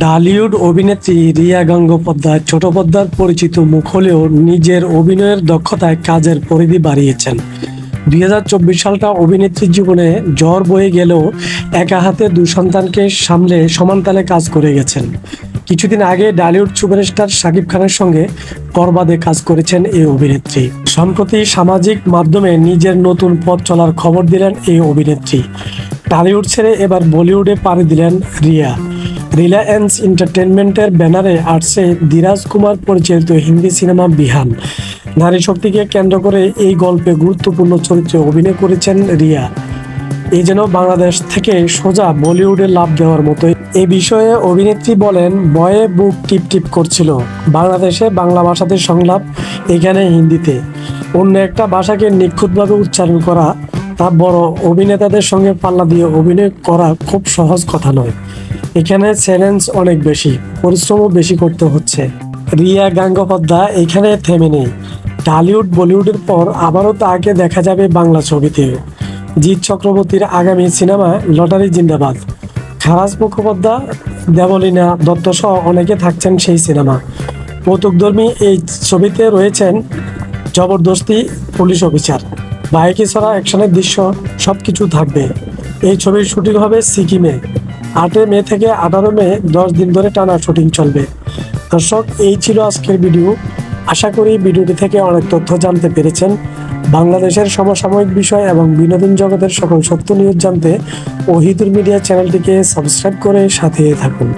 ঢালিউড অভিনেত্রী রিয়া গঙ্গোপাধ্যায় ছোট পর্দার পরিচিত মুখ হলেও নিজের অভিনয়ের দক্ষতায় কাজের পরিধি বাড়িয়েছেন। দুই হাজার চব্বিশ সালটা অভিনেত্রীর জীবনে জ্বর বয়ে গেলেও একা হাতে দুই সন্তানকে সামলে সমানতালে কাজ করে গেছেন। কিছুদিন আগে ডালিউড সুপারস্টার শাকিব খানের সঙ্গে পর্বাদে কাজ করেছেন এই অভিনেত্রী। সম্প্রতি সামাজিক মাধ্যমে নিজের নতুন পথ চলার খবর দিলেন এই অভিনেত্রী। টালিউড ছেড়ে এবার বলিউডে পাড়ি দিলেন রিয়া। রিলায়েন্স এন্টারটেনমেন্টের ব্যানারে আসছে ধীরাজ কুমার পরিচালিত হিন্দি সিনেমা বিহান। নারী শক্তিকে কেন্দ্র করে এই গল্পে গুরুত্বপূর্ণ চরিত্রে অভিনয় করেছেন রিয়া। এই যেন বাংলাদেশ থেকে সোজা বলিউডে লাভ দেওয়ার মতো এ বিষয়ে অভিনেত্রী বলেন বয়ে বুক টিপ টিপ করছিল। বাংলাদেশে বাংলা ভাষাতে সংলাপ, এখানে হিন্দিতে। অন্য একটা ভাষাকে নিখুঁতভাবে উচ্চারণ করা তা বড় অভিনেতাদের সঙ্গে পাল্লা দিয়ে অভিনয় করা খুব সহজ কথা নয়। এখানে চ্যালেঞ্জ অনেক বেশি, পরিশ্রমও বেশি করতে হচ্ছে। রিয়া গাঙ্গোপাধ্যায় এখানে থেমে নেই। টালিউড বলিউডের পর আবারও তাকে দেখা যাবে বাংলা ছবিতে জিৎ চক্রবর্তীর আগামী সিনেমা লটারি জিন্দাবাদ। খারাজ মুখোপাধ্যায়, দেবলীনা দত্ত সহ অনেকে থাকছেন সেই সিনেমা। কৌতুকধর্মী এই ছবিতে রয়েছেন জবরদস্তি পুলিশ অফিসার। বাইকে ছাড়া অ্যাকশনের দৃশ্য সব কিছু থাকবে। এই ছবির শুটিং হবে সিকিমে। আটই মে থেকে আঠারো মে, দশ দিন ধরে টানা শুটিং চলবে। দর্শক, এই ছিল আজকের ভিডিও। আশা করি ভিডিওটি থেকে অনেক তথ্য জানতে পেরেছেন। বাংলাদেশের সমসাময়িক বিষয় এবং বিনোদন জগতের সকল সত্য নিউজ জানতে ওহিদুর মিডিয়া চ্যানেলটিকে সাবস্ক্রাইব করে সাথে থাকুন।